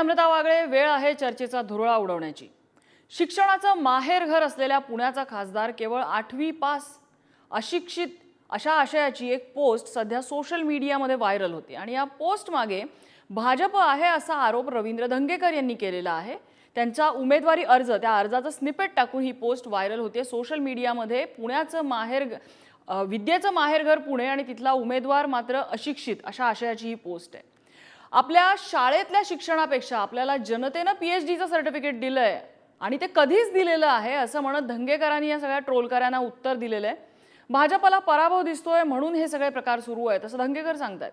नम्रता वागळे वेळ आहे चर्चेचा धुरळा उडवण्याची. शिक्षणाचं माहेरघर असलेल्या पुण्याचा खासदार केवळ आठवी पास अशिक्षित अशा आशयाची एक पोस्ट सध्या सोशल मीडियामध्ये व्हायरल होती. आणि या पोस्ट मागे भाजप आहे असा आरोप रवींद्र धंगेकर यांनी केलेला आहे. त्यांचा उमेदवारी अर्ज त्या अर्जाचं स्निपेट टाकून ही पोस्ट व्हायरल होते. सोशल मीडियामध्ये पुण्याचं माहेर विद्येचं माहेरघर पुणे आणि तिथला उमेदवार मात्र अशिक्षित अशा आशयाची ही पोस्ट आहे. आपल्या शाळेतल्या शिक्षणापेक्षा आपल्याला जनतेनं पीएच डीचं सर्टिफिकेट दिलं आहे आणि ते कधीच दिलेलं आहे असं म्हणत धंगेकरांनी या सगळ्या ट्रोलकरांना उत्तर दिलेलं आहे. भाजपाला पराभव दिसतोय म्हणून हे सगळे प्रकार सुरू आहेत असं धंगेकर सांगतात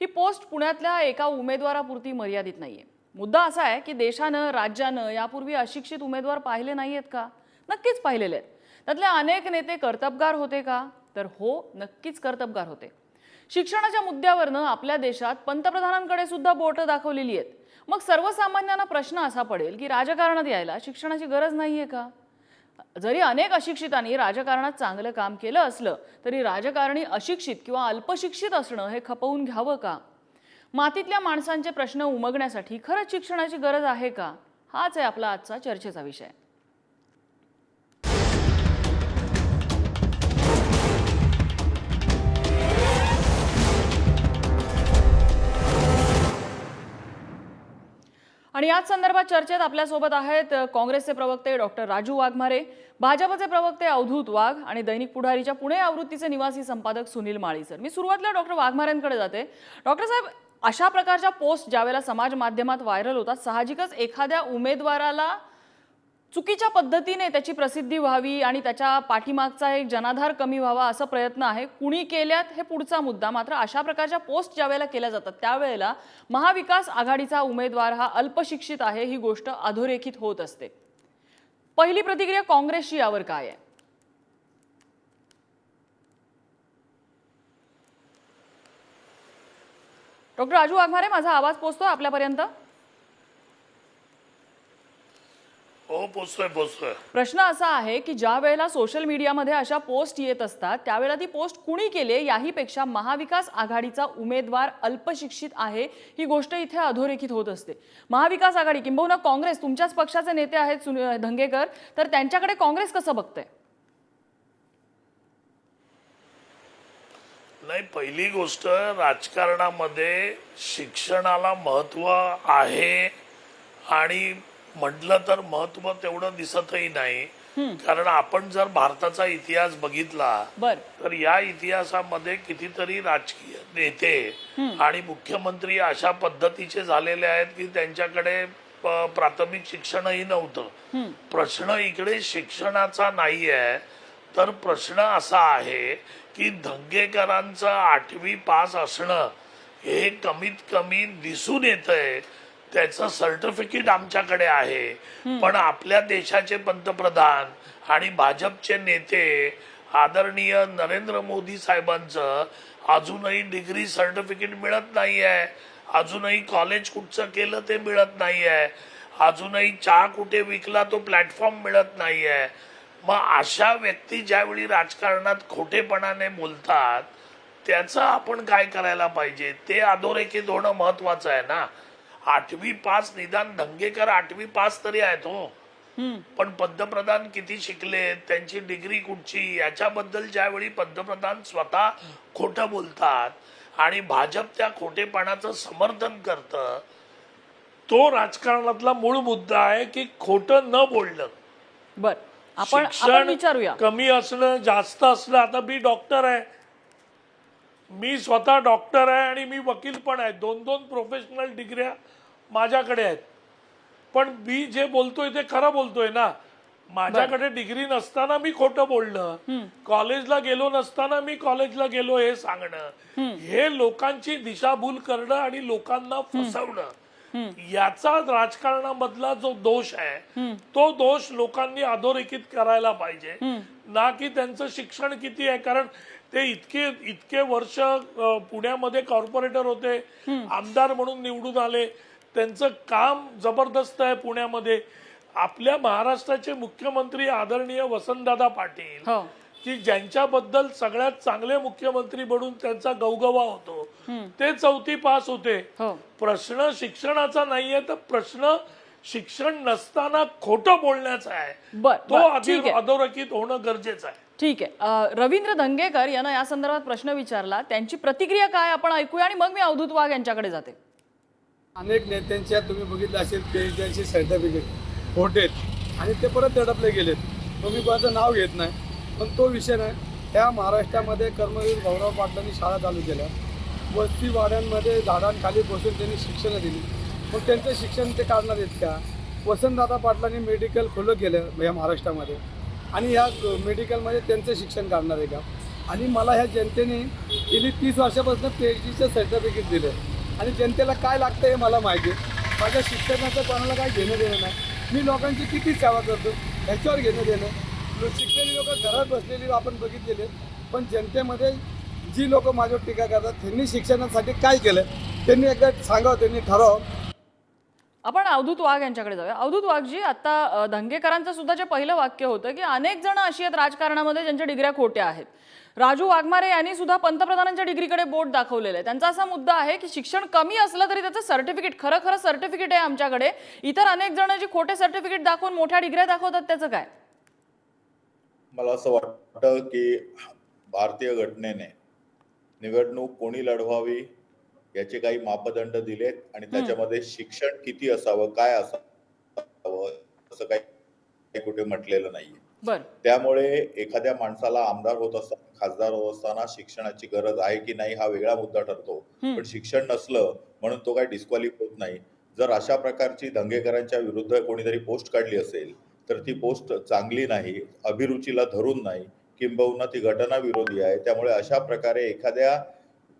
ही पोस्ट पुण्यातल्या एका उमेदवारापुरती मर्यादित नाहीये. मुद्दा असा आहे की देशानं राज्यानं यापूर्वी अशिक्षित उमेदवार पाहिले नाही आहेत का? नक्कीच पाहिलेले आहेत. त्यातले अनेक नेते कर्तबगार होते का? तर हो नक्कीच कर्तबगार होते. शिक्षणाच्या मुद्द्यावरनं आपल्या देशात पंतप्रधानांकडे सुद्धा बोटं दाखवलेली आहेत. मग सर्वसामान्यांना प्रश्न असा पडेल की राजकारणात यायला शिक्षणाची गरज नाही आहे का? जरी अनेक अशिक्षितांनी राजकारणात चांगलं काम केलं असलं तरी राजकारणी अशिक्षित किंवा अल्पशिक्षित असणं हे खपवून घ्यावं का? मातीतल्या माणसांचे प्रश्न उमगण्यासाठी खरंच शिक्षणाची गरज आहे का? हाच आहे आपला आजचा चर्चेचा विषय. आणि याच संदर्भात चर्चेत आपल्यासोबत आहेत काँग्रेसचे प्रवक्ते डॉक्टर राजू वाघमारे भाजपचे प्रवक्ते अवधूत वाघ आणि दैनिक पुढारीच्या पुणे आवृत्तीचे निवासी संपादक सुनील माळीसर मी सुरुवातीला डॉक्टर वाघमारेंकडे जाते. डॉक्टर साहेब अशा प्रकारच्या पोस्ट ज्यावेळेला समाज माध्यमात व्हायरल होतात साहजिकच एखाद्या उमेदवाराला चुकीच्या पद्धतीने त्याची प्रसिद्धी व्हावी आणि त्याच्या पाठीमागचा एक जनाधार कमी व्हावा असा प्रयत्न आहे. कुणी केल्यात हे पुढचा मुद्दा. मात्र अशा प्रकारच्या पोस्ट ज्यावेळेला केल्या जातात त्यावेळेला महाविकास आघाडीचा उमेदवार हा अल्पशिक्षित आहे ही गोष्ट अधोरेखित होत असते. पहिली प्रतिक्रिया काँग्रेसची यावर काय आहे? डॉक्टर राजू वाघमारे माझा आवाज पोचतोय आपल्यापर्यंत? पोचतोय पोचतोय. प्रश्न असा आहे की ज्या वेळेला सोशल मीडियामध्ये अशा पोस्ट येत असतात त्यावेळेला ती पोस्ट कुणी केली याहीपेक्षा महाविकास आघाडीचा उमेदवार अल्पशिक्षित आहे ही गोष्ट इथे अधोरेखित होत असते. महाविकास आघाडी किंबहुना काँग्रेस तुमच्याच पक्षाचे नेते आहेत सुन- धंगेकर तर त्यांच्याकडे काँग्रेस कसं बघतंय? नाही पहिली गोष्ट राजकारणामध्ये शिक्षणाला महत्त्व आहे आणि म्हटलं तर महत्त्व तेवढं दिसतही नाही. कारण आपण जर भारताचा इतिहास बघितला तर या इतिहासामध्ये कितीतरी राजकीय नेते आणि मुख्यमंत्री अशा पद्धतीचे झालेले आहेत की त्यांच्याकडे प्राथमिक शिक्षणही नव्हतं. प्रश्न इकडे शिक्षणाचा नाही आहे तर प्रश्न असा आहे की धंगेकरांचं आठवी पास असणं हे कमीत कमी दिसून येत आहे त्याचं सर्टिफिकेट आमच्याकडे आहे. पण आपल्या देशाचे पंतप्रधान आणि भाजपचे नेते आदरणीय नरेंद्र मोदी साहेबांचं अजूनही डिग्री सर्टिफिकेट मिळत नाही आहे अजूनही कॉलेज कुठचं केलं ते मिळत नाही आहे अजूनही चहा कुठे विकला तो प्लॅटफॉर्म मिळत नाही आहे मग अशा व्यक्ती ज्यावेळी राजकारणात खोटेपणाने बोलतात त्याचं आपण काय करायला पाहिजे? ते अधोरेखित होणं महत्वाचं आहे ना. आठवी पास निदान धंगेकर आठवी पास तरी आहेत हो. पण पंतप्रधान किती शिकले त्यांची डिग्री कुठची याच्याबद्दल ज्यावेळी पंतप्रधान स्वतः खोटं बोलतात आणि भाजप त्या खोटेपणाचं समर्थन करतं तो राजकारणातला मूळ मुद्दा आहे की खोटं न बोलणं. बर आपण आपण विचारूया. कमी असणं जास्त असणं आता मी डॉक्टर आहे. मी स्वतः डॉक्टर आहे आणि मी वकील पण आहे. दोन दोन प्रोफेशनल डिग्र्या माझ्याकडे आहेत. पण मी जे बोलतोय ते खरं बोलतोय ना. माझ्याकडे डिग्री नसताना मी खोटं बोलणं. कॉलेजला गेलो नसताना मी कॉलेजला गेलो हे सांगणं. हे लोकांची दिशाभूल करणं आणि लोकांना फसवणं. याचा राजकारणामधला जो दोष आहे तो दोष लोकांनी अधोरेखित करायला पाहिजे. ना की त्यांचं शिक्षण किती आहे. कारण ते इतके इतके वर्ष पुण्यामध्ये कॉर्पोरेटर होते. आमदार म्हणून निवडून आले. त्यांचं काम जबरदस्त आहे पुण्यामध्ये. आपल्या महाराष्ट्राचे मुख्यमंत्री आदरणीय वसंतदादा पाटील हो. की ज्यांच्याबद्दल सगळ्यात चांगले मुख्यमंत्री म्हणून त्यांचा गवगवा होतो. ते चौथी पास होते. हो. प्रश्न शिक्षणाचा नाहीये तर प्रश्न शिक्षण नसताना खोटं बोलण्याचा आहे. बर तो बर, आधी ठीक आहे. अधोरेखित होणं गरजेचं आहे. ठीक आहे. अ, रवींद्र धंगेकर यांना या संदर्भात प्रश्न विचारला. त्यांची प्रतिक्रिया काय आपण ऐकूया आणि मग मी अवधूत वाघ यांच्याकडे जाते. अनेक नेत्यांच्या तुम्ही बघितलं असेल त्यांचे सर्टिफिकेट खोटेत आणि ते परत दडपले गेलेत. तो मी कोणाचं नाव घेत नाही. पण तो विषय नाही. त्या महाराष्ट्रामध्ये कर्मवीर भाऊराव पाटलांनी शाळा चालू केल्या. वस्ती वाड्यांमध्ये झाडांखाली बसून त्यांनी शिक्षणं दिली. मग त्यांचं शिक्षण ते काढणार आहेत का? वसंतदादा पाटलांनी मेडिकल खुलं केलं या महाराष्ट्रामध्ये. आणि या मेडिकलमध्ये त्यांचं शिक्षण काढणार आहे का? आणि मला ह्या जनतेने गेली तीस वर्षापासून पी एच डीचं सर्टिफिकेट दिलं. आणि जनतेला काय लागतं हे मला माहिती आहे. माझ्या शिक्षणाचं कोणाला काय घेणं देणं नाही. मी लोकांची किती सेवा करतो ह्याच्यावर घेणं देणं. लो- शिकलेली लोक घरात बसलेली आपण बघितलेले पण जनतेमध्ये जी लोक माझ्यावर टीका करतात त्यांनी शिक्षणासाठी काय केलं त्यांनी एकदा सांगावं त्यांनी ठरावं आपण अवधूत वाघ यांच्याकडे जाऊया. अवधूत वाघजी आता अ, धंगेकरांचं सुद्धा जे पहिलं वाक्य होतं की अनेक जण अशी आहेत राजकारणामध्ये ज्यांच्या डिग्र्या खोट्या आहेत. राजू वाघमारे यांनी सुद्धा पंतप्रधानांच्या डिग्रीकडे बोट दाखवलेलं आहे. त्यांचा असा मुद्दा आहे की शिक्षण कमी असलं तरी त्याचं सर्टिफिकेट खरं खरं सर्टिफिकेट आहे आमच्याकडे. इतर अनेक जण जे खोटे सर्टिफिकेट दाखवून मोठ्या डिग्र्या दाखवतात त्याचं काय? मला असं वाटतं की भारतीय घटनेने निवडणूक कोणी लढवावी? याचे काही मापदंड दिलेत आणि त्याच्यामध्ये शिक्षण किती असावं काय असावं असं काही कुठे म्हटलेलं नाहीये. त्यामुळे एखाद्या माणसाला आमदार होत असताना खासदार होत असताना शिक्षणाची गरज आहे की नाही हा वेगळा मुद्दा ठरतो. पण शिक्षण नसलं म्हणून तो काही डिस्क्वालिफाय होत नाही. जर अशा प्रकारची दंगेकरांच्या विरुद्ध कोणीतरी पोस्ट काढली असेल तर ती पोस्ट चांगली नाही अभिरुचीला धरून नाही किंबहुना ती घटना विरोधी आहे. त्यामुळे अशा प्रकारे एखाद्या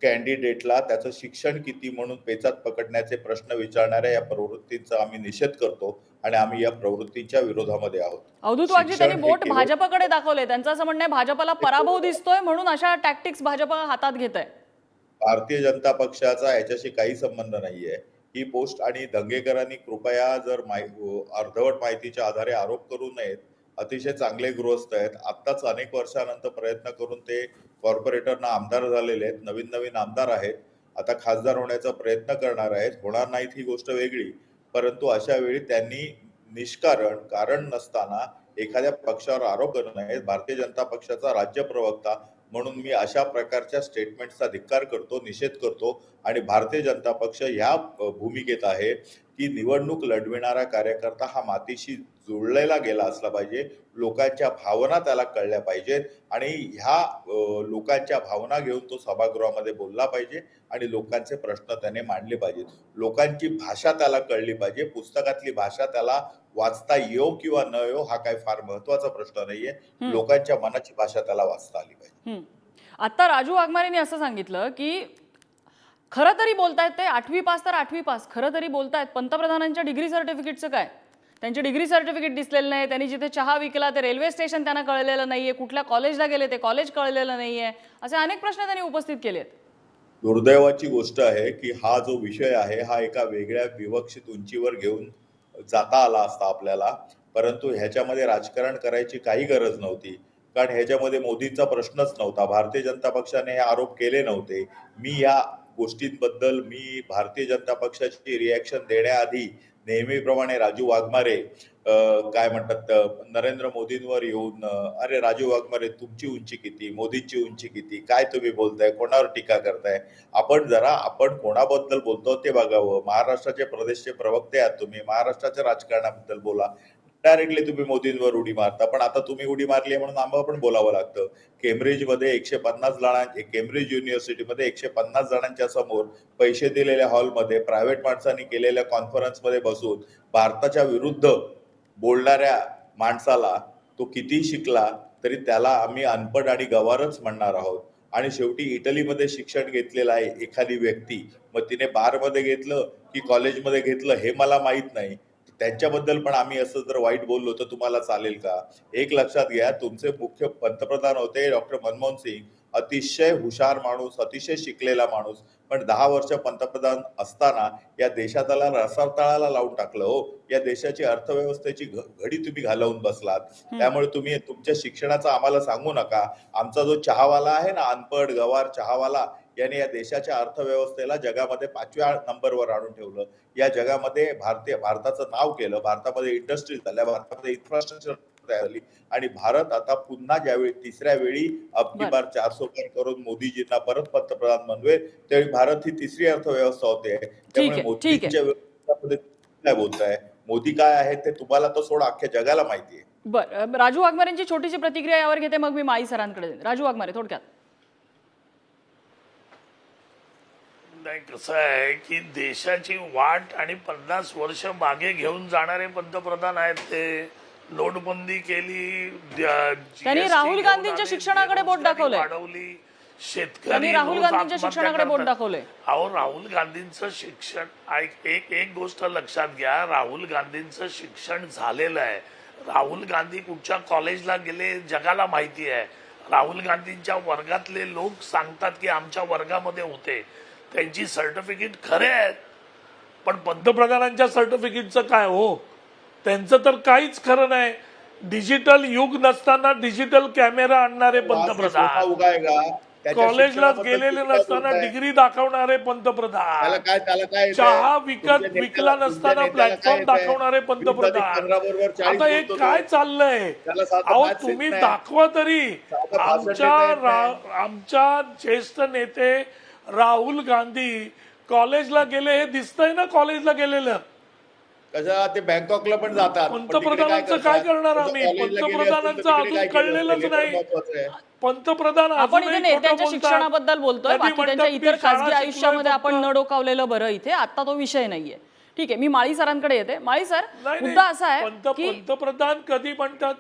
कॅन्डिडेटला त्याचं शिक्षण किती म्हणून पेचात पकडण्याचे प्रश्न विचारणाऱ्या या प्रवृत्तींचा आम्ही निषेध करतो आणि आम्ही या प्रवृत्तीच्या विरोधामध्ये आहोत. अवधूत शिक्षण त्यांनी बोट भाजपकडे दाखवले त्यांचं असं म्हणणं आहे भाजपला पराभव दिसतोय म्हणून अशा टॅक्टिक्स भाजप हातात घेत आहे भारतीय जनता पक्षाचा याच्याशी काही संबंध नाहीये. ही पोस्ट आणि दंगेकरांनी कृपया जर अर्धवट माहितीच्या आधारे आरोप करू नयेत अतिशय चांगले गृहस्थ आहेत. आत्ताच अनेक वर्षानंतर प्रयत्न करून ते कॉर्पोरेटरना आमदार झालेले आहेत नवीन नवीन आमदार आहेत आता खासदार होण्याचा प्रयत्न करणार आहेत होणार नाहीत ही गोष्ट वेगळी. परंतु अशा वेळी त्यांनी निष्कारण कारण नसताना एखाद्या पक्षावर आरोप करू नयेत भारतीय जनता पक्षाचा राज्य प्रवक्ता म्हणून मी अशा प्रकारच्या स्टेटमेंटचा धिक्कार करतो निषेध करतो आणि भारतीय जनता पक्ष ह्या भूमिकेत आहे. की निवडणूक लढविणारा कार्यकर्ता हा मातीशी जुळलेला गेला असला पाहिजे. लोकांच्या भावना त्याला कळल्या पाहिजेत आणि ह्या लोकांच्या भावना घेऊन तो सभागृहामध्ये बोलला पाहिजे आणि लोकांचे प्रश्न त्याने मांडले पाहिजेत. लोकांची भाषा त्याला कळली पाहिजे. पुस्तकातली भाषा त्याला वाचता येऊ किंवा न येऊ हा काही फार महत्त्वाचा प्रश्न नाहीये. लोकांच्या मनाची भाषा त्याला वाचता आली पाहिजे. आता राजू वाघमारेंनी असं सांगितलं की खरं तरी बोलतायत ते आठवी पास तर आठवी पास. खरं तरी बोलतायत पंतप्रधानांच्या डिग्री सर्टिफिकेटचं काय? त्यांची डिग्री सर्टिफिकेट दिसलेलं नाही त्यांनी जिथे चहा विकला ते रेल्वे स्टेशन त्यांना कळलेलं नाहीये कुठल्या कॉलेजला गेले ते कॉलेज कळलेलं नाहीये असे अनेक प्रश्न त्यांनी उपस्थित केले आहेत दुर्दैवाची गोष्ट आहे की हा जो विषय आहे हा एका वेगळ्या विवक्षित उंचीवर घेऊन जाता आला असता आपल्याला. परंतु ह्याच्यामध्ये राजकारण करायची काही गरज नव्हती. कारण ह्याच्यामध्ये मोदींचा प्रश्नच नव्हता. भारतीय जनता पक्षाने हे आरोप केले नव्हते. मी या गोष्टींबद्दल मी भारतीय जनता पक्षाची रिॲक्शन देण्याआधी नेहमीप्रमाणे राजू वाघमारे काय म्हणतात नरेंद्र मोदींवर येऊन अरे राजू वाघमारे तुमची उंची किती मोदींची उंची किती काय तुम्ही बोलताय कोणावर टीका करताय? आपण जरा आपण कोणाबद्दल बोलतो ते बघावं. महाराष्ट्राचे प्रदेशचे प्रवक्ते आहात तुम्ही महाराष्ट्राच्या राजकारणाबद्दल बोला. डायरेक्टली तुम्ही मोदींवर उडी मारता. पण आता तुम्ही उडी मारली आहे म्हणून आम्हाला पण बोलावं लागतं. केम्ब्रिजमध्ये एकशे पन्नास जणां केम्ब्रिज युनिव्हर्सिटीमध्ये एकशे पन्नास जणांच्या समोर पैसे दिलेल्या हॉलमध्ये प्रायव्हेट माणसांनी केलेल्या कॉन्फरन्समध्ये बसून भारताच्या विरुद्ध बोलणाऱ्या माणसाला तो किती शिकला तरी त्याला आम्ही अनपढ आणि गवारच म्हणणार आहोत. आणि शेवटी इटलीमध्ये शिक्षण घेतलेलं आहे एखादी व्यक्ती. मग तिने बारमध्ये घेतलं की कॉलेजमध्ये घेतलं हे मला माहीत नाही. त्यांच्याबद्दल पण आम्ही असं जर वाईट बोललो तर तुम्हाला चालेल का? एक लक्षात घ्या तुमचे मुख्य पंतप्रधान होते डॉक्टर मनमोहन सिंग. अतिशय हुशार माणूस अतिशय शिकलेला माणूस. पण दहा वर्ष पंतप्रधान असताना या देशाला रसातळाला लावून टाकलं हो. या देशाची अर्थव्यवस्थेची घडी तुम्ही घालवून बसलात. त्यामुळे तुम्ही तुमच्या शिक्षणाचं आम्हाला सांगू नका. आमचा जो चहावाला आहे ना अनपढ गवार चहावाला याने या देशाच्या अर्थव्यवस्थेला जगामध्ये पाचव्या नंबरवर आणून ठेवलं. या जगामध्ये भारतीय भारताचं नाव केलं. भारतामध्ये इंडस्ट्री झाल्या. भारतामध्ये इन्फ्रास्ट्रक्चर झाली. आणि भारत आता पुन्हा ज्यावेळी तिसऱ्या वेळी अबकी बरं. चारसो पार करून मोदीजींना परत पंतप्रधान बनवे त्यावेळी भारत ही तिसरी अर्थव्यवस्था होते. त्यामुळे आहे, आहे. मोदींच्या बोलताय? मोदी काय आहेत ते तुम्हाला तर सोडा अख्ख्या जगाला माहिती आहे. बरं राजू वाघमारेंची छोटीशी प्रतिक्रिया यावर घेते मग मी माई सरांकडे राजू वाघमारे थोडक्यात. नाही कसं आहे की देशाची वाट आणि पन्नास वर्ष मागे घेऊन जाणारे पंतप्रधान आहेत ते नोटबंदी केली त्यांनी राहुल गांधींच्या शिक्षणाकडे बोट दाखवलंय. वाढवली शेतकरी राहुल गांधींच्या शिक्षणाकडे बोट. दाखवलंय. अहो राहुल गांधींचं शिक्षण एक एक गोष्ट लक्षात घ्या राहुल गांधींचं शिक्षण झालेलं आहे राहुल गांधी कुठच्या कॉलेजला गेले जगाला माहिती आहे राहुल गांधींच्या वर्गातले लोक सांगतात की आमच्या वर्गामध्ये होते त्यांची सर्टिफिकेट खरे आहेत पण पंतप्रधानांच्या सर्टिफिकेटचं काय हो त्यांचं तर काहीच खरं नाही डिजिटल युग नसताना डिजिटल कॅमेरा आणणारे पंतप्रधान कॉलेजला गेलेले नसताना? डिग्री दाखवणारे पंतप्रधान? चहा विकत विकला नसताना प्लॅटफॉर्म? दाखवणारे पंतप्रधान आता हे. काय चाललंय अहो तुम्ही. दाखवा तरी आमच्या आमच्या ज्येष्ठ नेते राहुल गांधी कॉलेजला गेले हे दिसतंय ना कॉलेजला गेलेलं कशा ते बँकॉकला पण जातात पंतप्रधानांचं? काय करणार आम्ही? पंतप्रधानांचं अजून कळलेलंच नाही. पंतप्रधान आपण इथे नेत्यांच्या. शिक्षणाबद्दल बोलतोय बाकी त्यांच्या इतर खासगी आयुष्यामध्ये आपण. न डोकावलेलं बरं इथे आता तो विषय नाहीये ठीक आहे मी माळी सरांकडे येते माळी सर नाही, मुद्दा. असा आहे की पंतप्रधान कधी म्हणतात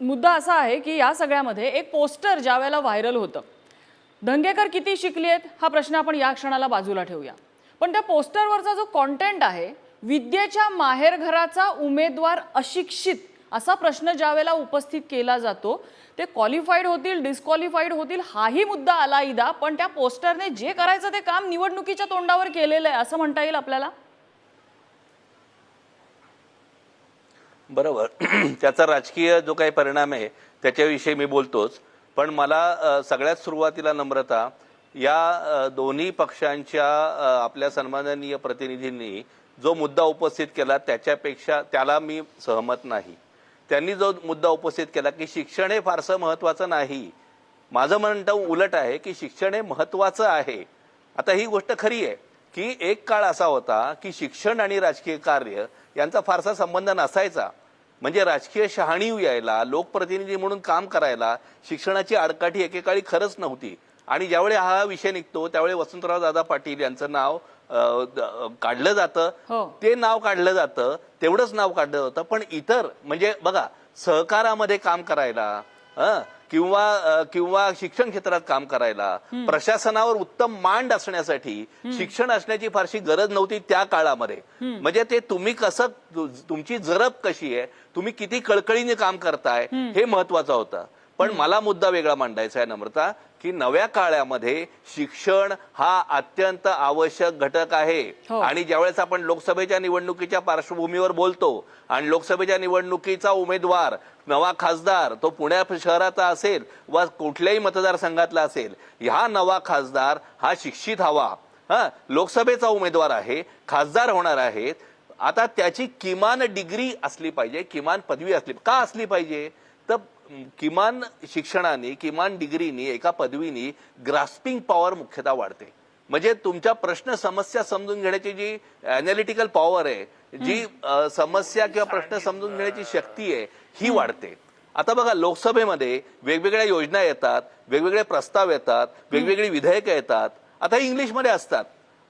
मुद्दा असा आहे की या सगळ्यामध्ये एक पोस्टर ज्या वेळेला व्हायरल होतं दंगेकर किती शिकली आहेत? हा प्रश्न आपण या क्षणाला बाजूला ठेवूया. पण त्या पोस्टरवरचा जो कॉन्टेंट आहे विद्येच्या माहेरघराचा उमेदवार अशिक्षित असा प्रश्न ज्यावेळेला उपस्थित केला जातो ते क्वालिफाईड होतील डिस्क्वालिफाईड होतील हाही मुद्दा आला इदा पण त्या पोस्टरने जे करायचं ते काम निवडणुकीच्या तोंडावर केलेलं आहे असं म्हणता येईल आपल्याला? बरोबर. त्याचा राजकीय जो काही परिणाम आहे त्याच्याविषयी मी बोलतोच. पण मला सगळ्यात सुरुवातीला नम्रता या दोन्ही पक्षांच्या आपल्या सन्माननीय प्रतिनिधींनी जो मुद्दा उपस्थित केला त्याच्यापेक्षा त्याला मी सहमत नाही. त्यांनी जो मुद्दा उपस्थित केला की शिक्षण हे फारसं महत्त्वाचं नाही. माझं म्हणणं उलट आहे की शिक्षण हे महत्त्वाचं आहे. आता ही गोष्ट खरी आहे की एक काळ असा होता की शिक्षण आणि राजकीय कार्य यांचा फारसा संबंध नसायचा. म्हणजे राजकीय शहाणीव यायला लोकप्रतिनिधी म्हणून काम करायला शिक्षणाची आडकाठी एकेकाळी खरंच नव्हती. आणि ज्यावेळी हा विषय निघतो त्यावेळी वसंतराव दादा पाटील यांचं नाव काढलं जातं. हो. ते नाव काढलं जातं तेवढंच नाव काढलं जातं पण इतर म्हणजे बघा सहकारामध्ये काम करायला हं, किंवा किंवा शिक्षण क्षेत्रात काम करायला प्रशासनावर उत्तम मांड असण्यासाठी शिक्षण असण्याची फारशी गरज नव्हती त्या काळामध्ये. म्हणजे ते तुम्ही कसं तुमची जरब कशी आहे तुम्ही किती कळकळीने काम करताय हे महत्वाचं होतं. पण मला मुद्दा वेगळा मांडायचा आहे नम्रता की नव्या काळामध्ये शिक्षण हा अत्यंत आवश्यक घटक आहे. हो. आणि ज्यावेळेस आपण लोकसभेच्या निवडणुकीच्या पार्श्वभूमीवर बोलतो आणि लोकसभेच्या निवडणुकीचा उमेदवार नवा खासदार तो पुण्या शहराचा असेल वा कुठल्याही मतदारसंघातला असेल ह्या नवा खासदार हा शिक्षित हवा. हा लोकसभेचा उमेदवार आहे खासदार होणार आहेत. आता त्याची किमान डिग्री असली पाहिजे किमान पदवी असली का असली पाहिजे? तर किमान शिक्षणाने किमान डिग्रीनी एका पदवीनी ग्रास्पिंग पॉवर मुख्यतः वाढते. म्हणजे तुमच्या प्रश्न समस्या समजून घेण्याची जी अनालिटिकल पॉवर आहे जी समस्या किंवा प्रश्न समजून घेण्याची शक्ती आहे ही वाढते. आता बघा लोकसभेमध्ये वेगवेगळ्या योजना येतात वेगवेगळे प्रस्ताव येतात वेगवेगळी विधेयकं येतात. आता इंग्लिशमध्ये असतात.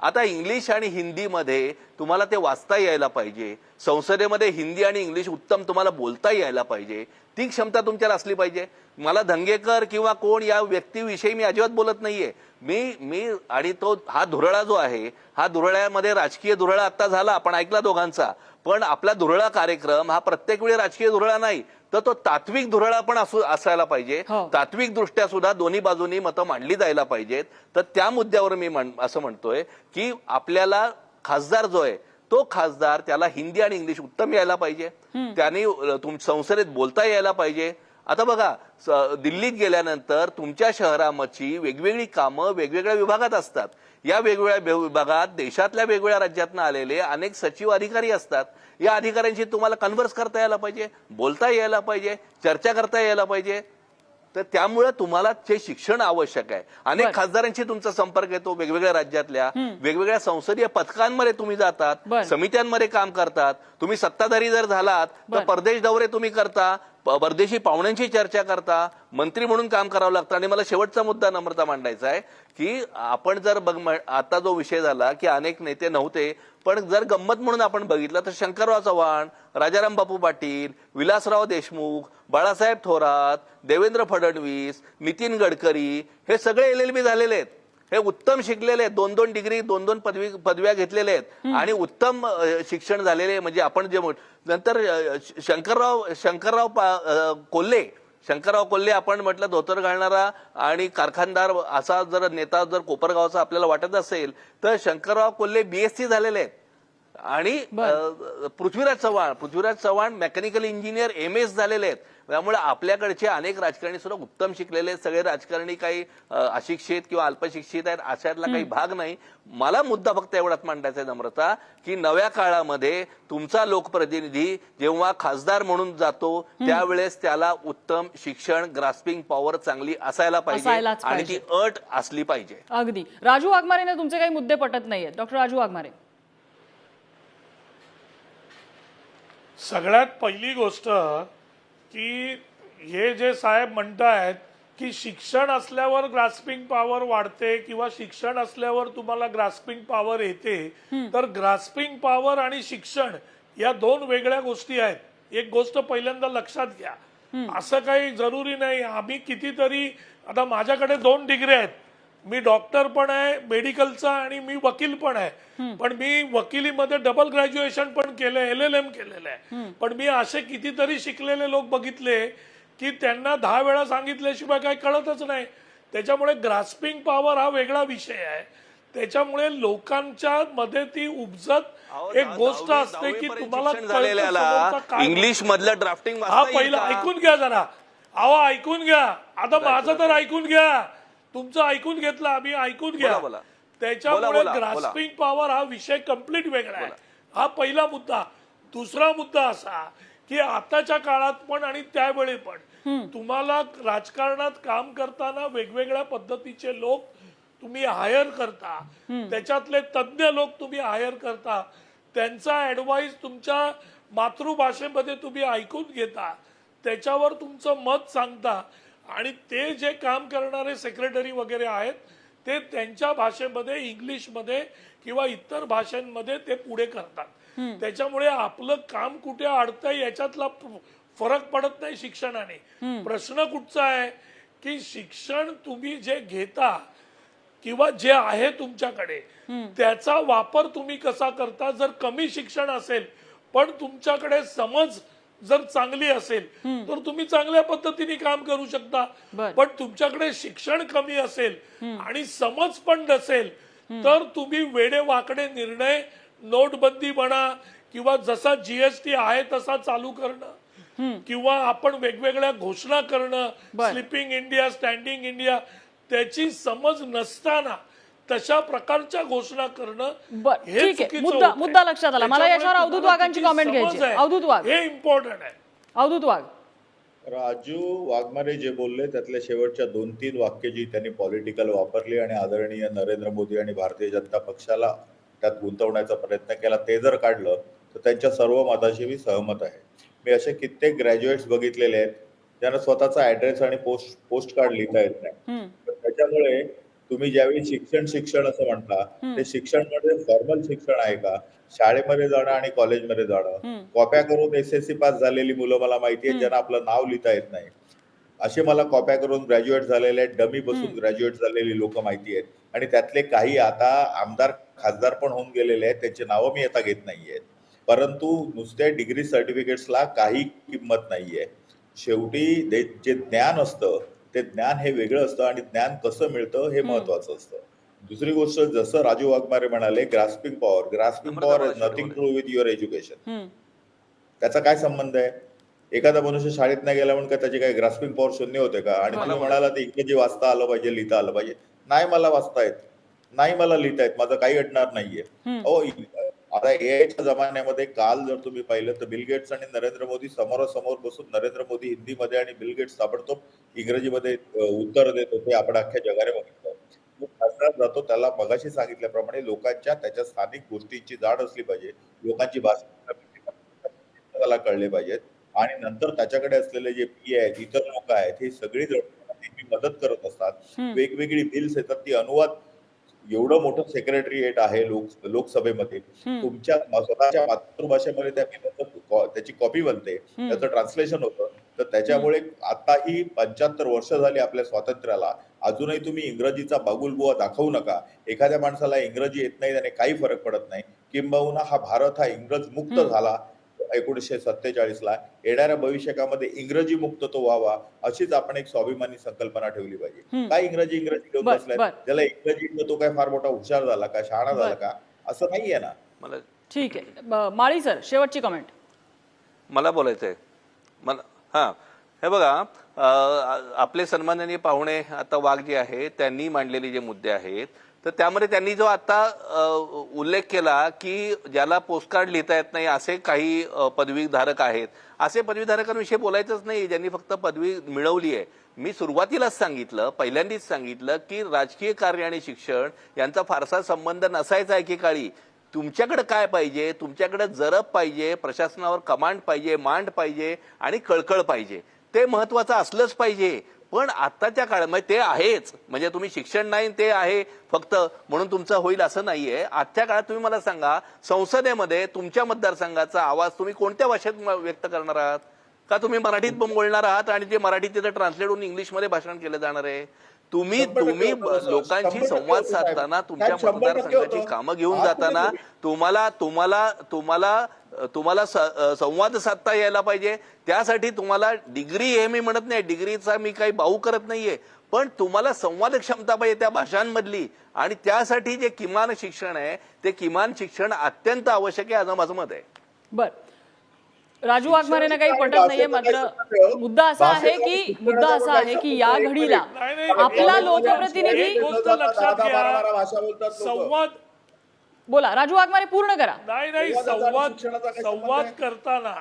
आता इंग्लिश आणि हिंदीमध्ये तुम्हाला ते वाचता यायला पाहिजे. संसदेमध्ये हिंदी आणि इंग्लिश उत्तम तुम्हाला बोलता यायला पाहिजे. ती क्षमता तुमच्याला असली पाहिजे. मला धंगेकर किंवा कोण या व्यक्तीविषयी मी अजिबात बोलत नाहीये. मी मी आणि तो हा धुरळा जो आहे हा धुरळ्यामध्ये राजकीय धुरळा आता झाला आपण ऐकला दोघांचा. पण आपला धुरळा कार्यक्रम हा प्रत्येक वेळी राजकीय धुरळा नाही तर तो तात्विक धुरळा पण असू असायला पाहिजे. हो. तात्विक दृष्ट्या सुद्धा दोन्ही बाजूनी मतं मांडली जायला पाहिजेत. तर त्या मुद्द्यावर मी असं म्हणतोय की आपल्याला खासदार जो आहे तो खासदार त्याला हिंदी आणि इंग्लिश उत्तम यायला पाहिजे. त्याने संसदेत बोलता यायला पाहिजे. आता बघा दिल्लीत गेल्यानंतर तुमच्या शहराची वेगवेगळी कामं वेगवेगळ्या विभागात असतात या वेगवेगळ्या विभागात देशातल्या वेगवेगळ्या राज्यातनं आलेले अनेक सचिव अधिकारी असतात या अधिकाऱ्यांशी तुम्हाला कन्व्हर्स करता यायला पाहिजे बोलता यायला पाहिजे चर्चा करता यायला पाहिजे तर त्यामुळे तुम्हाला जे शिक्षण आवश्यक आहे अनेक. खासदारांशी तुमचा संपर्क येतो वेगवेगळ्या राज्यातल्या वेगवेगळ्या संसदीय पथकांमध्ये तुम्ही जातात. समित्यांमध्ये काम करतात तुम्ही सत्ताधारी जर झालात तर. परदेश दौरे तुम्ही करता परदेशी पाहुण्यांशी चर्चा करता मंत्री म्हणून काम करावं लागतं. आणि मला शेवटचा मुद्दा नम्रता मांडायचा आहे की आपण जर बघ म- आता जो विषय झाला की अनेक नेते नव्हते पण जर गंमत म्हणून आपण बघितलं तर शंकरराव चव्हाण राजाराम बापू पाटील विलासराव देशमुख बाळासाहेब थोरात देवेंद्र फडणवीस नितीन गडकरी हे सगळे एल एल बी झालेले आहेत. हे उत्तम शिकलेले आहेत. दोन दोन डिग्री दोन दोन पदवी पदव्या घेतलेले आहेत. आणि उत्तम शिक्षण झालेले म्हणजे आपण जे म्हण- नंतर शंकरराव शंकरराव कोल्हे शंकरराव कोल्हे आपण म्हटलं धोतर घालणारा आणि कारखानदार असा जर नेता जर कोपरगावचा आपल्याला वाटत असेल तर शंकरराव कोल्हे बीएससी झालेले आहेत. आणि Prithviraj Chavan Prithviraj Chavan mechanical engineer M S झालेले आहेत. त्यामुळे आपल्याकडचे अनेक राजकारणी सुद्धा उत्तम शिकलेले आहेत. सगळे राजकारणी काही अशिक्षित किंवा अल्पशिक्षित आहेत. अशातला काही भाग नाही. मला मुद्दा फक्त एवढाच मांडायचा आहे नम्रता की नव्या काळामध्ये तुमचा लोकप्रतिनिधी जेव्हा खासदार म्हणून जातो त्यावेळेस त्याला उत्तम शिक्षण ग्रास्पिंग पॉवर चांगली असायला पाहिजे आणि. ती अट असली पाहिजे. अगदी. राजू वाघमारेने तुमचे काही मुद्दे पटत नाहीयेत. डॉक्टर राजू वाघमारे. सगळ्यात पहिली गोष्ट की हे जे साहेब म्हणतायत की शिक्षण असल्यावर ग्रास्पिंग पॉवर वाढते किंवा शिक्षण असल्यावर तुम्हाला ग्रास्पिंग पॉवर येते तर ग्रास्पिंग पॉवर आणि शिक्षण या दोन वेगळ्या गोष्टी आहेत. एक गोष्ट पहिल्यांदा लक्षात घ्या. असं काही जरुरी नाही. आम्ही कितीतरी आता माझ्याकडे दोन डिग्री आहेत. मी डॉक्टर पण आहे मेडिकलचा आणि मी वकील पण आहे. पण मी वकिलीमध्ये डबल ग्रॅज्युएशन पण केलंय एल एल एम केलेलं आहे. पण मी असे कितीतरी शिकलेले लोक बघितले की त्यांना दहा वेळा सांगितल्याशिवाय काही कळतच नाही. त्याच्यामुळे ग्रास्पिंग पॉवर हा वेगळा विषय आहे. त्याच्यामुळे लोकांच्या मध्ये ती उपजत एक गोष्ट असते की तुम्हाला इंग्लिश मधलं ड्राफ्टिंग हा पहिला ऐकून घ्या जरा. अहो ऐकून घ्या. आता माझं तर ऐकून घ्या. तुमचं ऐकून घेतलं आम्ही ऐकून घ्या. बोला, बोला. त्याच्यामुळे बोला, बोला, ग्रास्पिंग पॉवर हा विषय कंप्लीट वेगळा आहे. हा पहिला मुद्दा. दुसरा मुद्दा असा की आताच्या काळात पण आणि त्यावेळी पण तुम्हाला राजकारणात काम करताना वेगवेगळ्या पद्धतीचे लोक तुम्ही हायर करता. त्याच्यातले तज्ज्ञ लोक तुम्ही हायर करता. त्यांचा ऍडवाइस तुमच्या मातृभाषेमध्ये तुम्ही ऐकून घेता. त्याच्यावर तुमचं मत सांगता. आणि ते जे काम करणारे सेक्रेटरी वगैरे आहेत ते त्यांच्या भाषेमध्ये इंग्लिशमध्ये किंवा इतर भाषांमध्ये ते पुढे करतात. त्याच्यामुळे आपलं काम कुठे अडतंय याच्यातला फरक पडत नाही शिक्षणाने. प्रश्न कुठचा आहे? की शिक्षण तुम्ही जे घेता किंवा जे आहे तुमच्याकडे त्याचा वापर तुम्ही कसा करता? जर कमी शिक्षण असेल पण तुमच्याकडे समज जर चांगली असेल तर तुम्ही चांगल्या पद्धतीने काम करू शकता. पण तुमच्याकडे शिक्षण कमी असेल आणि समज पण नसेल तर तुम्ही वेडे वाकडे निर्णय नोटबंदी म्हणा किंवा जसा जीएसटी आहे तसा चालू करणं. किंवा आपण वेगवेगळ्या घोषणा करणं. स्लिपिंग इंडिया स्टँडिंग इंडिया त्याची समज नसताना तशा प्रकारच्या घोषणा करणं बर, हे ठीक आहे. चुकीचं मुद्दा-. मुद्दा लक्षात आला. मला याच्यावर अवधूत वाघांची समज घ्यायची अवधूत वाघ. हे इम्पॉर्टंट आहे अवधूत वाघ राजू वाघमारे जे बोलले त्यातल्या शेवटच्या दोन तीन वाक्य जी त्यांनी पॉलिटिकल वापरली आणि आदरणीय नरेंद्र मोदी आणि भारतीय जनता पक्षाला त्यात गुंतवण्याचा प्रयत्न केला ते जर काढलं तर त्यांच्या सर्व मताशी मी सहमत आहे मी असे कित्येक ग्रॅज्युएट्स बघितलेले आहेत ज्यांना स्वतःचा ऍड्रेस आणि पोस्ट पोस्ट कार्ड लिहिता येत नाही त्याच्यामुळे तुम्ही ज्यावेळी शिक्षण शिक्षण असं म्हणता ते शिक्षण म्हणजे फॉर्मल शिक्षण आहे का? शाळेमध्ये जाणं आणि कॉलेजमध्ये जाणं. कॉप्या करून एस एस सी पास झालेली मुलं मला माहिती आहेत ज्यांना आपलं नाव लिहिता येत नाही. असे मला कॉप्या करून ग्रॅज्युएट झालेले आहेत डमी बसून ग्रॅज्युएट झालेली लोक माहिती आहेत. आणि त्यातले काही आता आमदार खासदार पण होऊन गेलेले आहेत त्यांची नावं मी आता घेत नाहीयेत परंतु नुसत्या डिग्री सर्टिफिकेट्सला काही किंमत नाहीये. शेवटी जे ज्ञान असतं ते ज्ञान हे वेगळं असतं आणि ज्ञान कसं मिळतं हे महत्वाचं असतं. दुसरी गोष्ट जसं राजू वाघमारे म्हणाले grasping power grasping power is nothing to with your education. त्याचा काय संबंध आहे? एखादा मनुष्य शाळेत नाही गेला म्हणून का त्याची काही ग्रास्पिंग पॉवर शून्य होते का? आणि तुम्ही म्हणाला ते इंग्रजी वाचता आलं पाहिजे लिहिता आलं पाहिजे. नाही मला वाचता येत. नाही मला लिहिता येत. माझं काही अडणार नाहीये. आता एआयच्या जमान्यामध्ये काल जर तुम्ही पाहिलं तर बिल गेट्स आणि नरेंद्र मोदी समोरासमोर बसून नरेंद्र मोदी हिंदीमध्ये आणि बिल गेट्स ताबडतोब इंग्रजीमध्ये उत्तर देत होते आपण अख्ख्या जगाने बघितलं. खासदार जातो त्याला मगाशी सांगितल्याप्रमाणे लोकांच्या त्याच्या स्थानिक गोष्टींची जाण असली पाहिजे लोकांची भाषा त्याला कळले पाहिजेत. आणि नंतर त्याच्याकडे असलेले जे पी आहेत इतर लोक आहेत हे सगळी मदत करत असतात. वेगवेगळी बिल्स येतात ती अनुवाद एवढं मोठं सेक्रेटरीएट आहे लोक लोकसभेमध्ये. तुमच्या स्वतःच्या मातृभाषेमध्ये त्याची कॉपी बनते. त्याचं ट्रान्सलेशन होतं. तर त्याच्यामुळे आताही पंच्याहत्तर वर्ष झाली आपल्या स्वातंत्र्याला. अजूनही तुम्ही इंग्रजीचा बागुलबुवा दाखवू नका. एखाद्या माणसाला इंग्रजी येत नाही त्याने काही फरक पडत नाही. किंबहुना हा भारत हा इंग्रज मुक्त झाला. एकोणीसशे सत्तेचाळीस ला येणाऱ्या भविष्यकामध्ये इंग्रजी मुक्त तो व्हावा अशीच आपण एक स्वाभिमानी संकल्पना ठेवली पाहिजे. काय इंग्रजी इंग्रजी घेऊन बसलाय. त्याला इंग्रजी तो काय फार मोठा हुशार झाला का शहाणा झाला का? असं नाहीये ना. मला ठीक आहे. माळी सर शेवटची कमेंट मला बोलायचं आहे मला हां. हे बघा आपले सन्माननीय पाहुणे आता वाघ जे आहे त्यांनी मांडलेले जे मुद्दे आहेत तर त्यामध्ये त्यांनी जो आता उल्लेख केला की ज्याला पोस्टकार्ड लिहिता येत नाही असे काही पदवीधारक आहेत. असे पदवीधारकांविषयी बोलायचंच नाही ज्यांनी फक्त पदवी मिळवली आहे. मी सुरुवातीलाच सांगितलं पहिल्यांदाच सांगितलं की राजकीय कार्य आणि शिक्षण यांचा फारसा संबंध नसायचा एकेकाळी. तुमच्याकडे काय पाहिजे? तुमच्याकडे जरब पाहिजे प्रशासनावर कमांड पाहिजे मांड पाहिजे आणि कळकळ पाहिजे. ते महत्वाचं असलंच पाहिजे. पण आत्ताच्या काळामध्ये म्हणजे ते आहेच. म्हणजे तुम्ही शिक्षण नाही ते आहे. फक्त म्हणून तुमचं होईल असं नाहीये. आजच्या काळात तुम्ही मला सांगा संसदेमध्ये तुमच्या मतदारसंघाचा आवाज तुम्ही कोणत्या भाषेत व्यक्त करणार आहात? का तुम्ही मराठीत बोलणार आहात आणि ते मराठीत तिथे ट्रान्सलेट होऊन इंग्लिशमध्ये भाषण केलं जाणार आहे? तुम्ही तुम्ही. लोकांशी संवाद. साधताना तुमच्या मतदारसंघाची. कामं घेऊन जाताना तुम्ही- तुम्हाला तुम्हाला तुम्हाला तुम्हाला संवाद साधता यायला पाहिजे त्यासाठी तुम्हाला डिग्री हे मी म्हणत नाही डिग्रीचा मी काही बाऊ करत नाहीये पण तुम्हाला संवाद क्षमता पाहिजे त्या भाषांमधली आणि त्यासाठी जे किमान शिक्षण आहे ते किमान शिक्षण अत्यंत आवश्यक आहे असं माझं मत आहे बर राजू वाघमारेंना काही पटत नाहीये मात्र मुद्दा असा आहे की मुद्दा असा आहे की या घडीला आपला लोकप्रतिनिधी गोष्ट लक्षात घ्या. बारा बारा भाषा बोलतात लोकं. संवाद बोला राजू वाघमारे पूर्ण करा नाही नाही संवाद संवाद? करताना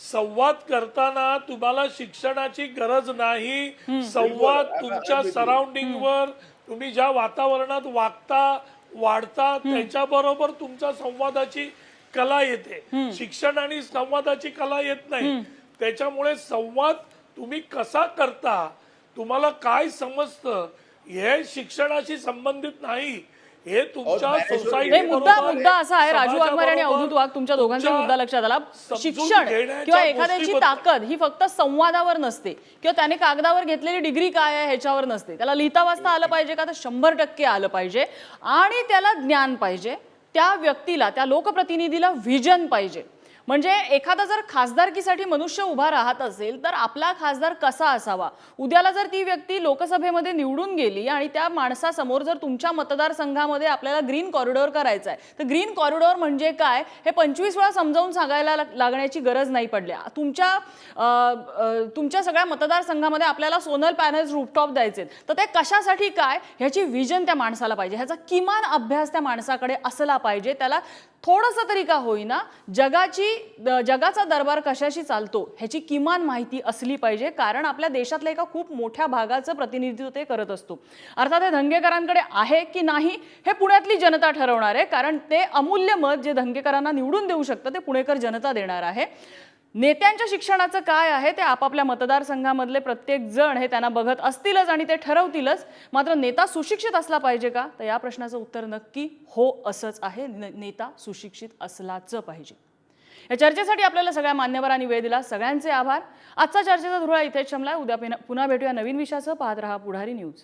संवाद करताना तुम्हाला शिक्षणाची गरज नाही संवाद. तुमच्या. सराउंडिंग वर तुम्ही ज्या वातावरणात वागता वाढता त्याच्या बरोबर तुमच्या संवादाची कला येते. शिक्षण आणि संवादाची कला येत नाही. त्याच्यामुळे संवाद तुम्ही कसा करता तुम्हाला काय समजतं हे शिक्षणाशी शिक्षणाशी नाही. हे तुमच्या सोसायटी मुद्दा मुद्दा असा आहे राजू वाघमारे आणि अवधूत वाघ तुमच्या दोघांचा मुद्दा लक्षात आला. शिक्षण किंवा एखाद्याची ताकद ही फक्त संवादावर नसते. किंवा त्याने कागदावर घेतलेली डिग्री काय आहे ह्याच्यावर नसते. त्याला लिहिता वाचता आलं पाहिजे का? तर शंभर टक्के आलं पाहिजे. आणि त्याला ज्ञान पाहिजे. त्या व्यक्तीला त्या लोकप्रतिनिधीला व्हिजन पाहिजे. म्हणजे एखादा जर खासदारकीसाठी मनुष्य उभा राहत असेल तर आपला खासदार कसा असावा? उद्याला जर ती व्यक्ती लोकसभेमध्ये निवडून गेली आणि त्या माणसासमोर जर तुमच्या मतदारसंघामध्ये आपल्याला ग्रीन कॉरिडॉर करायचा आहे तर ग्रीन कॉरिडॉर म्हणजे काय? हे पंचवीस वेळा समजावून सांगायला लाग- लागण्याची गरज नाही पडल्या तुमच्या तुमच्या सगळ्या मतदारसंघामध्ये आपल्याला सोनल पॅनल्स रूफटॉप द्यायचे तर ते कशासाठी काय? ह्याची विजन त्या माणसाला पाहिजे. ह्याचा किमान अभ्यास त्या माणसाकडे असला पाहिजे. त्याला थोडंसं तरी का होईना जगाची द- जगाचा दरबार कशाशी चालतो ह्याची किमान माहिती असली पाहिजे कारण आपल्या देशातल्या एका खूप मोठ्या भागाचं प्रतिनिधित्व ते करत असतो. अर्थात हे धंगेकरांकडे आहे की नाही हे पुण्यातली जनता ठरवणार आहे कारण ते अमूल्य मत जे धंगेकरांना निवडून देऊ शकतं ते पुणेकर जनता देणार आहे. नेत्यांच्या शिक्षणाचं काय आहे ते आपापल्या मतदारसंघामधले प्रत्येक जण हे त्यांना बघत असतीलच आणि ते ठरवतीलच. मात्र नेता सुशिक्षित असला पाहिजे का? तर या प्रश्नाचं उत्तर नक्की हो असंच आहे. नेता सुशिक्षित असलाच पाहिजे. या चर्चेसाठी आपल्याला सगळ्या मान्यवरांनी वेळ दिला. सगळ्यांचे आभार. आजचा चर्चेचा धुळा इथेच शमलाय उद्या पुन्हा- पुन्हा भेटूया नवीन विषयासह. पाहत रहा पुढारी न्यूज.